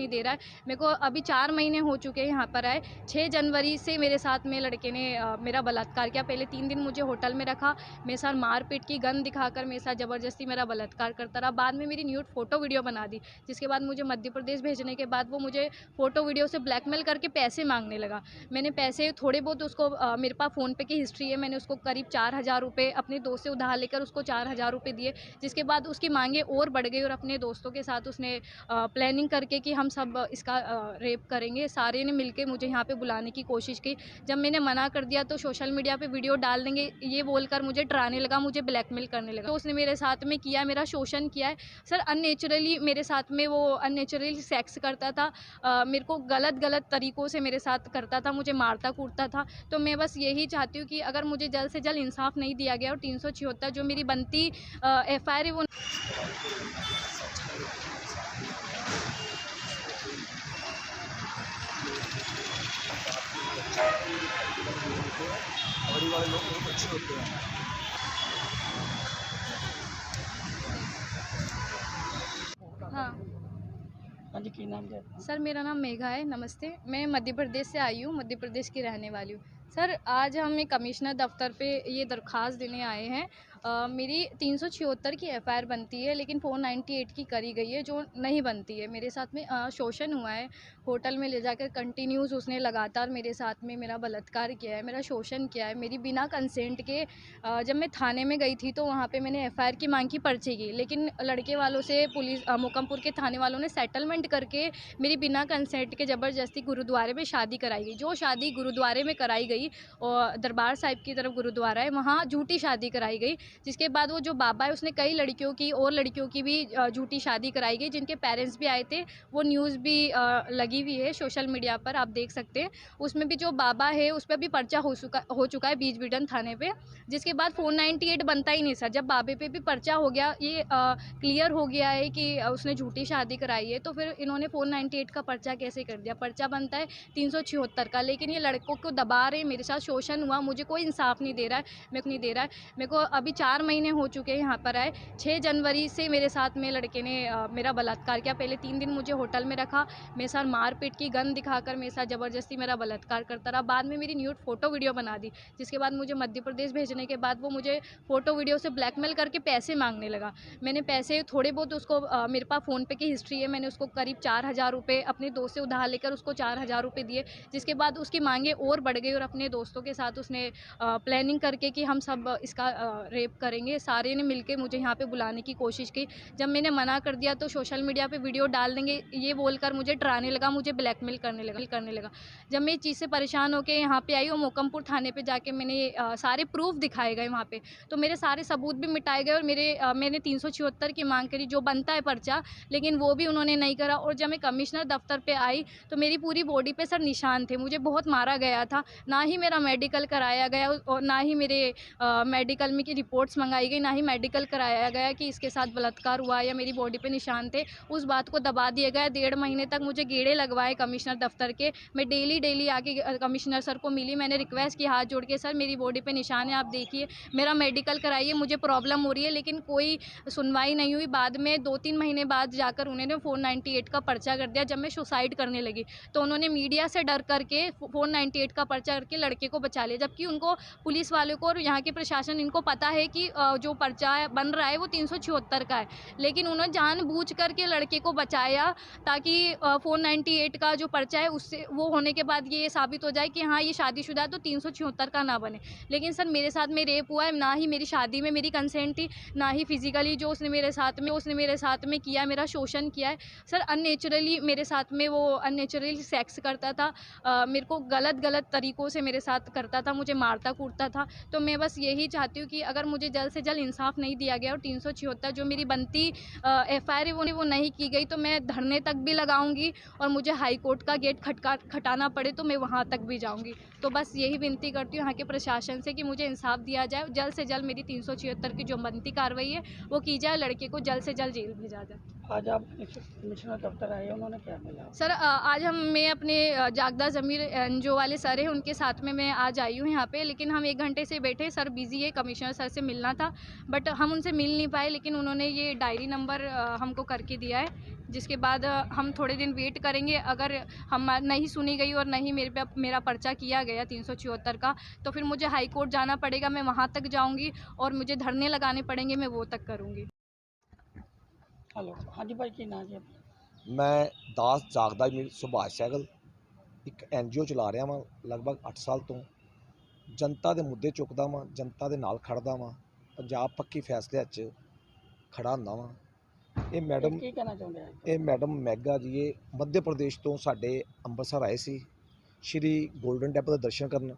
नहीं दे रहा है। मेरे को अभी चार महीने हो चुके हैं यहाँ पर आए। छः जनवरी से मेरे साथ में लड़के ने अ, मेरा बलात्कार किया। पहले तीन दिन मुझे होटल में रखा। मेरे साथ मारपीट की गन दिखाकर मेरे साथ ज़बरदस्ती मेरा बलात्कार करता रहा। बाद में मेरी न्यूट फ़ोटो वीडियो बना दी जिसके बाद मुझे मध्य प्रदेश भेजने के बाद वो मुझे फ़ोटो वीडियो से ब्लैकमेल करके पैसे मांगने लगा। मैंने पैसे थोड़े बहुत उसको मेरे पास फ़ोन पे की हिस्ट्री है। मैंने उसको करीब चार हज़ार रुपये अपने दोस्त से उधार लेकर उसको चार हज़ार रुपये दिए जिसके बाद उसकी मांगे और बढ़ गई और अपने दोस्तों के साथ उसने प्लानिंग करके कि हम सब इसका रेप करेंगे। सारे ने मिलके मुझे यहाँ पे बुलाने की कोशिश की। जब मैंने मना कर दिया तो सोशल मीडिया पे वीडियो डाल देंगे। ये बोलकर मुझे डराने लगा मुझे ब्लैकमेल करने लगा। तो उसने मेरे साथ में किया मेरा शोषण किया है। सर अननेचुरली मेरे साथ में वो अननेचुरली सेक्स करता था। अ, मेरे को गलत गलत तरीक़ों से मेरे साथ करता था मुझे मारता कूटता था। तो मैं बस यही चाहती हूँ कि अगर मुझे जल्द से जल्द इंसाफ नहीं दिया गया और तीन सौ छिहत्तर जो मेरी बनती एफ़ आई आर है वो बड़ी वाले लोग बहुत अच्छे होते हैं। हाँ हाँ जी की नाम क्या सर मेरा नाम मेघा है नमस्ते। मैं मध्य प्रदेश से आई हूँ मध्य प्रदेश की रहने वाली हूँ। सर आज हम कमिश्नर दफ्तर पे ये दरख्वास्त देने आए हैं मेरी तीन सौ छिहत्तर की एफ़आईआर बनती है, लेकिन फोर नाइन्टी एट की करी गई है, जो नहीं बनती है। मेरे साथ में शोषण हुआ है। होटल में ले जाकर कंटिन्यूस उसने लगातार मेरे साथ में मेरा बलात्कार किया है, मेरा शोषण किया है। मेरी बिना कंसेंट के जब मैं थाने में गई थी तो वहाँ पे मैंने एफ़आईआर की मांग की, पर्ची की। लेकिन लड़के वालों से, पुलिस मोकमपुर के थाने वालों ने सेटलमेंट करके मेरी बिना कंसेंट के ज़बरदस्ती गुरुद्वारे में शादी कराई गई। जो शादी गुरुद्वारे में कराई गई और दरबार साहिब की तरफ़ गुरुद्वारा है, वहाँ झूठी शादी कराई गई। जिसके बाद वो जो बाबा है, उसने कई लड़कियों की और लड़कियों की भी झूठी शादी कराई गई, जिनके पेरेंट्स भी आए थे, वो न्यूज़ भी लगी हुई है सोशल मीडिया पर, आप देख सकते हैं। उसमें भी जो बाबा है, उस पर भी पर्चा हो चुका हो चुका है बीज बिडन थाने पर जिसके बाद फोर बनता ही नहीं सर। जब बाबे पर भी पर्चा हो गया, ये क्लियर हो गया है कि उसने झूठी शादी कराई है तो फिर इन्होंने फोर का पर्चा कैसे कर दिया? पर्चा बनता है तीन सौ छिहत्तर का, लेकिन ये लड़कों को दबा रहे मेरे साथ शोषण हुआ, मुझे कोई इंसाफ नहीं दे रहा है, मेरे को नहीं दे रहा है। मेरे को अभी चार महीने हो चुके हैं यहाँ पर आए। छः जनवरी से मेरे साथ में लड़के ने अ, मेरा बलात्कार किया। पहले तीन दिन मुझे होटल में रखा। मेरे साथ मारपीट की गन दिखाकर मेरे साथ ज़बरदस्ती मेरा बलात्कार करता रहा। बाद में मेरी न्यूड फ़ोटो वीडियो बना दी जिसके बाद मुझे मध्य प्रदेश भेजने के बाद वो मुझे फ़ोटो वीडियो से ब्लैकमेल करके पैसे मांगने लगा। मैंने पैसे थोड़े बहुत उसको मेरे पास फ़ोन पे की हिस्ट्री है। मैंने उसको करीब चार हज़ार रुपये अपने दोस्त से उधार लेकर उसको चार हज़ार रुपये दिए जिसके बाद उसकी मांगे और बढ़ गई और अपने दोस्तों के साथ उसने प्लानिंग करके कि हम सब इसका रेप करेंगे। सारे ने मिलके मुझे यहाँ पे बुलाने की कोशिश की। जब मैंने मना कर दिया तो सोशल मीडिया पे वीडियो डाल देंगे। ये बोलकर मुझे डराने लगा मुझे ब्लैकमेल करने लगा करने लगा। जब मैं इस चीज़ से परेशान होकर यहाँ पे आई और मोकमपुर थाने पे जाके मैंने अ, सारे प्रूफ दिखाए गए वहाँ पर तो मेरे सारे सबूत भी मिटाए गए और मेरे अ, मैंने तीन सौ छिहत्तर की मांग करी जो बनता है पर्चा लेकिन वो भी उन्होंने नहीं करा। और जब मैं कमिश्नर दफ्तर पर आई तो मेरी पूरी बॉडी पर सर निशान थे। मुझे बहुत मारा गया था। ना ही मेरा मेडिकल कराया गया और ना ही मेरे मेडिकल में की रिपोर्ट्स मंगाई गई, ना ही मेडिकल कराया गया कि इसके साथ बलात्कार हुआ या मेरी बॉडी पे निशान थे, उस बात को दबा दिया गया। डेढ़ महीने तक मुझे गेड़े लगवाए कमिश्नर दफ्तर के। मैं डेली डेली आके कमिश्नर सर को मिली, मैंने रिक्वेस्ट की हाथ जोड़ के, सर, मेरी बॉडी पर निशान है, आप देखिए, मेरा मेडिकल कराइए, मुझे प्रॉब्लम हो रही है। लेकिन कोई सुनवाई नहीं हुई। बाद में दो तीन महीने बाद जाकर उन्होंने फोर का पर्चा कर दिया, जब मैं सुसाइड करने लगी। तो उन्होंने मीडिया से डर करके फोर का पर्चा करके लड़के को बचा लिया, जबकि उनको पुलिस वालों को और यहाँ के प्रशासन, इनको पता है कि जो पर्चा बन रहा है वो तीन सौ छिहत्तर का है। लेकिन उन्होंने जानबूझ करके लड़के को बचाया ताकि फोर का जो पर्चा है उससे वो होने के बाद ये साबित हो जाए कि हाँ ये शादीशुदा है तो तीन सौ छिहत्तर का ना बने। लेकिन सर मेरे साथ में रेप हुआ है ना ही मेरी शादी में मेरी कंसेंट थी ना ही फिजिकली जो उसने मेरे साथ में उसने मेरे साथ में किया मेरा शोषण किया है। सर अननेचुरली मेरे साथ में वो अननेचुरली सेक्स करता था अ, मेरे को गलत गलत तरीक़ों से मेरे साथ करता था मुझे मारता कूटता था। तो मैं बस यही चाहती हूँ कि अगर मुझे जल्द से जल्द इंसाफ नहीं दिया गया और तीन सौ छिहत्तर जो मेरी बनती एफ़ आई वो वो नहीं की गई तो मैं धरने तक भी लगाऊँगी और मुझे हाईकोर्ट का गेट खटका, खटाना पड़े तो मैं वहाँ तक भी जाऊँगी। तो बस यही विनती करती हूँ यहाँ के प्रशासन से कि मुझे इंसाफ दिया जाए, जल्द से जल्द मेरी तीन सौ छिहत्तर की जो बनती कार्रवाई है, वो की जाए, लड़के को जल्द से जल्द जेल भेजा जाए। आज आप कमिश्नर दफ्तर आए, उन्होंने क्या मिला सर आज हम, मैं अपने जागदा ज़मीर एनजीओ वाले सर हैं, उनके साथ में मैं आज आई हूँ यहाँ पे, लेकिन हम एक घंटे से बैठे, सर बिज़ी है कमिश्नर सर से मिलना था बट हम उनसे मिल नहीं पाए, लेकिन उन्होंने ये डायरी नंबर हमको करके दिया है, जिसके बाद हम थोड़े दिन वेट करेंगे, अगर हम नहीं सुनी गई और नहीं मेरे पे, मेरा पर्चा किया गया तीन का तो फिर मुझे हाई कोर्ट जाना पड़ेगा, मैं वहाँ तक जाऊँगी, और मुझे धरने लगाने पड़ेंगे, मैं वो तक करूँगी। ਹੈਲੋ ਹਾਂਜੀ ਭਾਈ ਕੀ ਨਾਂ ਜੀ ਮੈਂ ਦਾਸ ਜਾਗਦਾ ਜੀ ਸੁਭਾਸ਼ ਸੈਗਲ। ਇੱਕ ਐਨਜੀਓ ਚਲਾ ਰਿਹਾ ਵਾਂ ਲਗਭਗ 8 ਸਾਲ ਤੋਂ। ਜਨਤਾ ਦੇ ਮੁੱਦੇ ਚੁੱਕਦਾ ਵਾਂ ਜਨਤਾ ਦੇ ਨਾਲ ਖੜਦਾ ਵਾਂ ਪੰਜਾਬ ਪੱਕੀ ਫੈਸਲਿਆਂ 'ਚ ਖੜਾ ਹੁੰਦਾ ਵਾਂ। ਇਹ ਮੈਡਮ ਕੀ ਕਹਿਣਾ ਚਾਹੁੰਦੇ ਆ ਇਹ ਮੈਡਮ ਮੈਗਾ ਜੀ ਇਹ ਮੱਧ ਪ੍ਰਦੇਸ਼ ਤੋਂ ਸਾਡੇ ਅੰਮ੍ਰਿਤਸਰ ਆਏ ਸੀ। ਸ਼੍ਰੀ ਗੋਲਡਨ ਟੈਂਪਲ ਦੇ ਦਰਸ਼ਨ ਕਰਨ।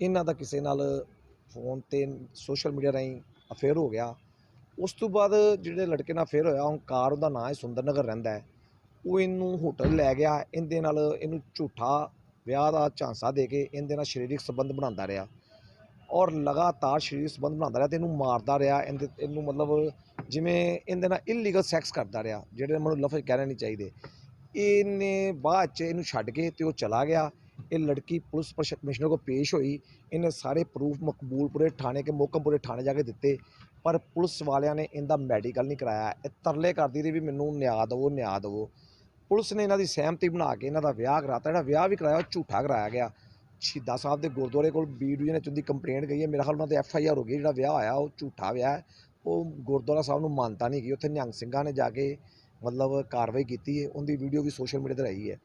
ਇਹਨਾਂ ਦਾ ਕਿਸੇ ਨਾਲ ਫੋਨ ਤੇ ਸੋਸ਼ਲ ਮੀਡੀਆ ਰਾਹੀਂ ਅਫੇਅਰ ਹੋ ਗਿਆ। ਉਸ ਤੋਂ ਬਾਅਦ ਜਿਹੜੇ ਲੜਕੇ ਨਾਲ ਫੇਰ ਹੋਇਆ ਓਂਕਾਰ ਉਹਦਾ ਨਾਂ ਹੈ ਸੁੰਦਰ ਨਗਰ ਰਹਿੰਦਾ ਹੈ। ਉਹ ਇਹਨੂੰ ਹੋਟਲ ਲੈ ਗਿਆ, ਇਹਦੇ ਨਾਲ ਇਹਨੂੰ ਝੂਠਾ ਵਿਆਹ ਦਾ ਝਾਂਸਾ ਦੇ ਕੇ ਇਹਦੇ ਨਾਲ ਸਰੀਰਕ ਸੰਬੰਧ ਬਣਾਉਂਦਾ ਰਿਹਾ। ਔਰ ਲਗਾਤਾਰ ਸਰੀਰਕ ਸੰਬੰਧ ਬਣਾਉਂਦਾ ਰਿਹਾ ਤੇ ਇਹਨੂੰ ਮਾਰਦਾ ਰਿਹਾ, ਇਹਦੇ, ਇਹਨੂੰ ਮਤਲਬ ਜਿਵੇਂ ਇਹਦੇ ਨਾਲ ਇਲੀਗਲ ਸੈਕਸ ਕਰਦਾ ਰਿਹਾ, ਜਿਹੜੇ ਮੈਨੂੰ ਲਫ਼ਜ਼ ਕਹਿਣੇ ਨਹੀਂ ਚਾਹੀਦੇ। ਇਹਨੇ ਬਾਅਦ ਚ ਇਹਨੂੰ ਛੱਡ ਕੇ ਤੇ ਉਹ ਚਲਾ ਗਿਆ। ਇਹ ਲੜਕੀ ਪੁਲਿਸ ਪ੍ਰਸ਼- ਕਮਿਸ਼ਨਰ ਕੋਲ ਪੇਸ਼ ਹੋਈ। ਇਹਨੇ ਸਾਰੇ ਪ੍ਰੂਫ ਮਕਬੂਲਪੁਰੇ ਥਾਣੇ ਕੇ ਮੋਕਮਪੁਰੇ ਥਾਣੇ ਜਾ ਕੇ ਦਿੱਤੇ। ਪਰ ਪੁਲਿਸ ਵਾਲਿਆਂ ਨੇ ਇਹਦਾ ਮੈਡੀਕਲ ਨਹੀਂ ਕਰਾਇਆ। ਇਹ ਤਰਲੇ ਕਰਦੀ ਰਹੀ ਵੀ ਮੈਨੂੰ ਨਿਆਂ ਦਿਵੋ ਨਿਆਂ ਦਿਵੋ। ਪੁਲਿਸ ਨੇ ਇਹਨਾਂ ਦੀ ਸਹਿਮਤੀ ਬਣਾ ਕੇ ਇਹਨਾਂ ਦਾ ਵਿਆਹ ਕਰਾਤਾ। ਜਿਹੜਾ ਵਿਆਹ ਵੀ ਕਰਾਇਆ, ਉਹ ਝੂਠਾ ਕਰਾਇਆ ਗਿਆ। ਸ਼ਹੀਦਾ ਸਾਹਿਬ ਦੇ ਗੁਰਦੁਆਰੇ ਕੋਲ ਬੀ ਡਿਵੀਜ਼ਨ ਵਿੱਚ ਉਹਦੀ ਕੰਪਲੇਂਟ ਗਈ ਹੈ। ਮੇਰਾ ਖਿਆਲ ਉਹਨਾਂ ਦੇ ਐਫ ਆਈ ਆਰ ਹੋ ਗਈ ਜਿਹੜਾ ਵਿਆਹ ਹੋਇਆ, ਉਹ ਝੂਠਾ ਵਿਆਹ ਹੈ। ਉਹ ਗੁਰਦੁਆਰਾ ਸਾਹਿਬ ਨੂੰ ਮਾਨਤਾ ਨਹੀਂ ਗਈ। ਉੱਥੇ ਨਿਹੰਗ ਸਿੰਘਾਂ ਨੇ ਜਾ ਕੇ ਮਤਲਬ ਕਾਰਵਾਈ ਕੀਤੀ ਹੈ। ਉਹਦੀ ਵੀਡੀਓ ਵੀ ਸੋਸ਼ਲ ਮੀਡੀਆ ਤੇ ਰਹੀ ਹੈ।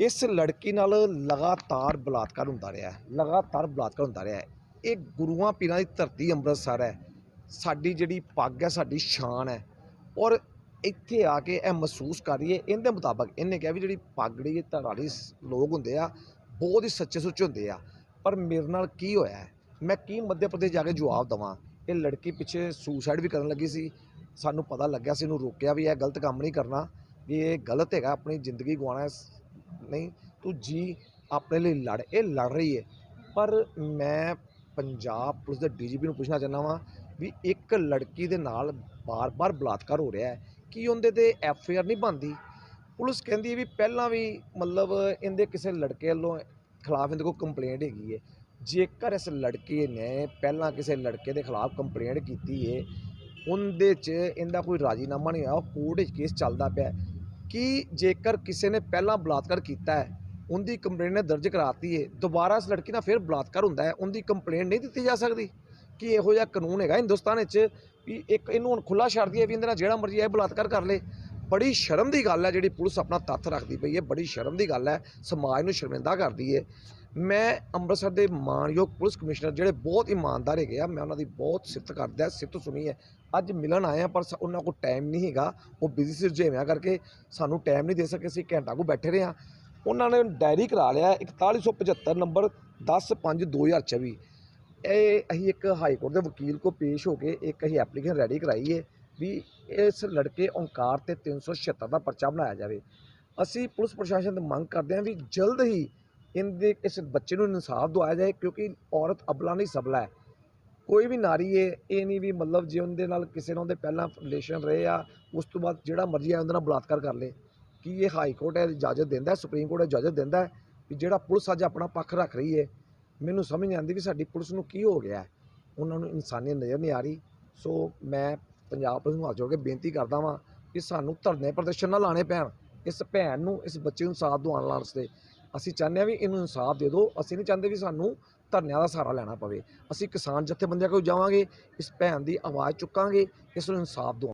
ਇਸ ਲੜਕੀ ਨਾਲ ਲਗਾਤਾਰ ਬਲਾਤਕਾਰ ਹੁੰਦਾ ਰਿਹਾ ਲਗਾਤਾਰ ਬਲਾਤਕਾਰ ਹੁੰਦਾ ਰਿਹਾ ਇਹ ਗੁਰੂਆਂ ਪੀਰਾਂ ਦੀ ਧਰਤੀ ਅੰਮ੍ਰਿਤਸਰ ਹੈ। ਸਾਡੀ ਜਿਹੜੀ ਪੱਗ ਹੈ, ਸਾਡੀ ਸ਼ਾਨ ਹੈ। ਔਰ ਇੱਥੇ ਆ ਕੇ ਇਹ ਮਹਿਸੂਸ ਕਰ ਰਹੀ ਹੈ, ਇਹਦੇ ਮੁਤਾਬਕ ਇਹਨੇ ਕਿਹਾ ਵੀ ਜਿਹੜੀ ਪੱਗੜੀ ਇਹ ਧਾਰਾਲੀ ਲੋਕ ਹੁੰਦੇ ਆ, ਬਹੁਤ ਹੀ ਸੱਚੇ ਸੁੱਚੇ ਹੁੰਦੇ ਆ। ਪਰ ਮੇਰੇ ਨਾਲ ਕੀ ਹੋਇਆ ਮੈਂ ਕੀ ਮੱਧ ਪ੍ਰਦੇਸ਼ ਜਾ ਕੇ ਜਵਾਬ ਦਵਾਂ? ਇਹ ਲੜਕੀ ਪਿੱਛੇ ਸੁਸਾਈਡ ਵੀ ਕਰਨ ਲੱਗੀ ਸੀ। ਸਾਨੂੰ ਪਤਾ ਲੱਗਿਆ ਸੀ, ਇਹਨੂੰ ਰੋਕਿਆ ਵੀ ਇਹ ਗਲਤ ਕੰਮ ਨਹੀਂ ਕਰਨਾ, ਵੀ ਇਹ ਗਲਤ ਹੈਗਾ, ਆਪਣੀ ਜ਼ਿੰਦਗੀ ਗਵਾਉਣਾ ਨਹੀਂ, ਤੂੰ ਜੀ ਆਪਣੇ ਲਈ ਲੜ, ਇਹ ਲੜ ਰਹੀ ਹੈ। ਪਰ ਮੈਂ ਪੰਜਾਬ ਪੁਲਿਸ ਦੇ ਡੀਜੀਪੀ ਨੂੰ ਪੁੱਛਣਾ ਚਾਹੁੰਦਾ ਵਾਂ ਵੀ ਇੱਕ ਲੜਕੀ ਦੇ ਨਾਲ ਬਾਰ-ਬਾਰ ਬਲਾਤਕਾਰ ਹੋ ਰਿਹਾ ਹੈ, ਕੀ ਉਹਦੇ ਤੇ ਐਫ ਆਈ ਆਰ ਨਹੀਂ ਬਣਦੀ? ਪੁਲਿਸ ਕਹਿੰਦੀ ਹੈ ਵੀ ਪਹਿਲਾਂ ਵੀ ਮਤਲਬ ਇਹਦੇ ਕਿਸੇ ਲੜਕੇ ਵੱਲੋਂ ਖਿਲਾਫ ਇਹਦੇ ਕੋਲ ਕੰਪਲੇਂਟ ਹੈਗੀ ਹੈ। ਜੇਕਰ ਇਸ ਲੜਕੇ ਨੇ ਪਹਿਲਾਂ ਕਿਸੇ ਲੜਕੇ ਦੇ ਖਿਲਾਫ ਕੰਪਲੇਂਟ ਕੀਤੀ ਹੈ, ਉਹਦੇ 'ਚ ਇਹਦਾ ਕੋਈ ਰਾਜੀਨਾਮਾ ਨਹੀਂ ਹੋਇਆ, ਉਹ ਕੋਰਟ 'ਚ ਕੇਸ ਚੱਲਦਾ ਪਿਆ ਕਿ ਜੇਕਰ ਕਿਸੇ ਨੇ ਪਹਿਲਾਂ ਬਲਾਤਕਾਰ ਕੀਤਾ ਹੈ, ਉਹਦੀ ਕੰਪਲੇਂਟ ਨੇ ਦਰਜ ਕਰਾਤੀ ਹੈ, ਦੁਬਾਰਾ ਇਸ ਲੜਕੀ ਨਾਲ ਫਿਰ ਬਲਾਤਕਾਰ ਹੁੰਦਾ ਹੈ, ਉਹਦੀ ਕੰਪਲੇਂਟ ਨਹੀਂ ਦਿੱਤੀ ਜਾ ਸਕਦੀ? ਕਿ ਇਹੋ ਜਿਹਾ ਕਾਨੂੰਨ ਹੈਗਾ ਹਿੰਦੁਸਤਾਨ ਵਿੱਚ ਵੀ ਇੱਕ ਇਹਨੂੰ ਹੁਣ ਖੁੱਲਾ ਛੱਡ ਦਈਏ ਵੀ ਇਹਦੇ ਨਾਲ ਜਿਹੜਾ ਮਰਜ਼ੀ ਆਏ ਬਲਾਤਕਾਰ ਕਰ ਲੇ। ਬੜੀ ਸ਼ਰਮ ਦੀ ਗੱਲ ਹੈ ਜਿਹੜੀ ਪੁਲਿਸ ਆਪਣਾ ਤੱਥ ਰੱਖਦੀ ਪਈ ਹੈ, ਬੜੀ ਸ਼ਰਮ ਦੀ ਗੱਲ ਹੈ, ਸਮਾਜ ਨੂੰ ਸ਼ਰਮਿੰਦਾ ਕਰਦੀ ਹੈ। ਮੈਂ ਅੰਮ੍ਰਿਤਸਰ ਦੇ ਮਾਨਯੋਗ ਪੁਲਿਸ ਕਮਿਸ਼ਨਰ ਜਿਹੜੇ ਬਹੁਤ ਇਮਾਨਦਾਰ ਹੈਗੇ ਆ, ਮੈਂ ਉਹਨਾਂ ਦੀ ਬਹੁਤ ਸਿਫਤ ਕਰਦਾ, ਸਿਫਤ ਸੁਣੀ ਹੈ। ਅੱਜ ਮਿਲਣ ਆਏ ਆ, ਪਰ ਸ- ਉਹਨਾਂ ਕੋਲ ਟਾਈਮ ਨਹੀਂ ਹੈਗਾ। ਉਹ ਬਿਜ਼ੀ ਸੀ ਰੁਝੇਵਿਆਂ ਕਰਕੇ ਸਾਨੂੰ ਟਾਈਮ ਨਹੀਂ ਦੇ ਸਕੇ, ਅਸੀਂ ਘੰਟਾ ਕੋ ਬੈਠੇ ਰਹੇ ਹਾਂ। ਉਹਨਾਂ ਨੇ ਡਾਇਰੀ ਕਰਾ ਲਿਆ 4175 ਨੰਬਰ 10/5/2024 ਇਹ ਅਸੀਂ ਇੱਕ ਹਾਈ ਕੋਰਟ ਦੇ ਵਕੀਲ ਕੋ ਪੇਸ਼ ਹੋ ਕੇ ਇੱਕ ਅਸੀਂ ਐਪਲੀਕੇਸ਼ਨ ਰੈਡੀ ਕਰਾਈ ਹੈ ਵੀ ਇਸ ਲੜਕੇ ਓਂਕਾਰ ਤੇ 376 ਦਾ ਪਰਚਾ ਬਣਾਇਆ ਜਾਵੇ। ਅਸੀਂ ਪੁਲਿਸ ਪ੍ਰਸ਼ਾਸਨ ਤੋਂ ਮੰਗ ਕਰਦੇ ਹਾਂ ਵੀ ਜਲਦ ਹੀ ਇਹਦੇ ਇਸ ਬੱਚੇ ਨੂੰ ਇਨਸਾਫ ਦਵਾਇਆ ਜਾਏ ਕਿਉਂਕਿ ਔਰਤ ਅਬਲਾ ਨਹੀਂ ਸਬਲਾ ਹੈ। ਕੋਈ ਵੀ ਨਾਰੀ ਹੈ ਇਹ ਨਹੀਂ ਵੀ ਮਤਲਬ ਜੇ ਉਹਦੇ ਨਾਲ ਕਿਸੇ ਨਾਲ ਉਹਦੇ ਪਹਿਲਾਂ ਰਿਲੇਸ਼ਨ ਰਹੇ ਆ, ਉਸ ਤੋਂ ਬਾਅਦ ਜਿਹੜਾ ਮਰਜ਼ੀ ਆ ਉਹਦੇ ਨਾਲ ਬਲਾਤਕਾਰ ਕਰ ਲੇ। ਕੀ ਇਹ ਹਾਈ ਕੋਰਟ ਹੈ ਇਜਾਜ਼ਤ ਦਿੰਦਾ, ਸੁਪਰੀਮ ਕੋਰਟ ਇਜਾਜ਼ਤ ਦਿੰਦਾ ਵੀ ਜਿਹੜਾ ਪੁਲਿਸ ਅੱਜ ਆਪਣਾ ਪੱਖ ਰੱਖ ਰਹੀ ਹੈ ਮੈਨੂੰ ਸਮਝ ਨਹੀਂ ਆਉਂਦੀ ਵੀ ਸਾਡੀ ਪੁਲਿਸ ਨੂੰ ਕੀ ਹੋ ਗਿਆ ਉਹਨਾਂ ਨੂੰ ਇਨਸਾਨੀਅਤ ਨਜ਼ਰ ਨਹੀਂ ਆ ਰਹੀ। ਸੋ ਮੈਂ ਪੰਜਾਬ ਪੁਲਿਸ ਨੂੰ ਹੱਥ ਜੋੜ ਕੇ ਬੇਨਤੀ ਕਰਦਾ ਵਾਂ ਕਿ ਸਾਨੂੰ ਧਰਨੇ ਪ੍ਰਦਰਸ਼ਨ ਨਾ ਲਾਣੇ ਪੈਣ। ਇਸ ਭੈਣ ਨੂੰ, ਇਸ ਬੱਚੇ ਨੂੰ ਇਨਸਾਫ ਦਿਵਾਉਣ ਵਾਸਤੇ ਅਸੀਂ ਚਾਹੁੰਦੇ ਹਾਂ ਵੀ ਇਹਨੂੰ ਇਨਸਾਫ ਦੇ ਦਿਓ। ਅਸੀਂ ਨਹੀਂ ਚਾਹੁੰਦੇ ਵੀ ਸਾਨੂੰ ਧਰਨਿਆਂ ਦਾ ਸਹਾਰਾ ਲੈਣਾ ਪਵੇ। ਅਸੀਂ ਕਿਸਾਨ ਜਥੇਬੰਦੀਆਂ ਕੋਲ ਜਾਵਾਂਗੇ, ਇਸ ਭੈਣ ਦੀ ਆਵਾਜ਼ ਚੁੱਕਾਂਗੇ, ਇਸ ਨੂੰ ਇਨਸਾਫ ਦਿਵਾਉਣ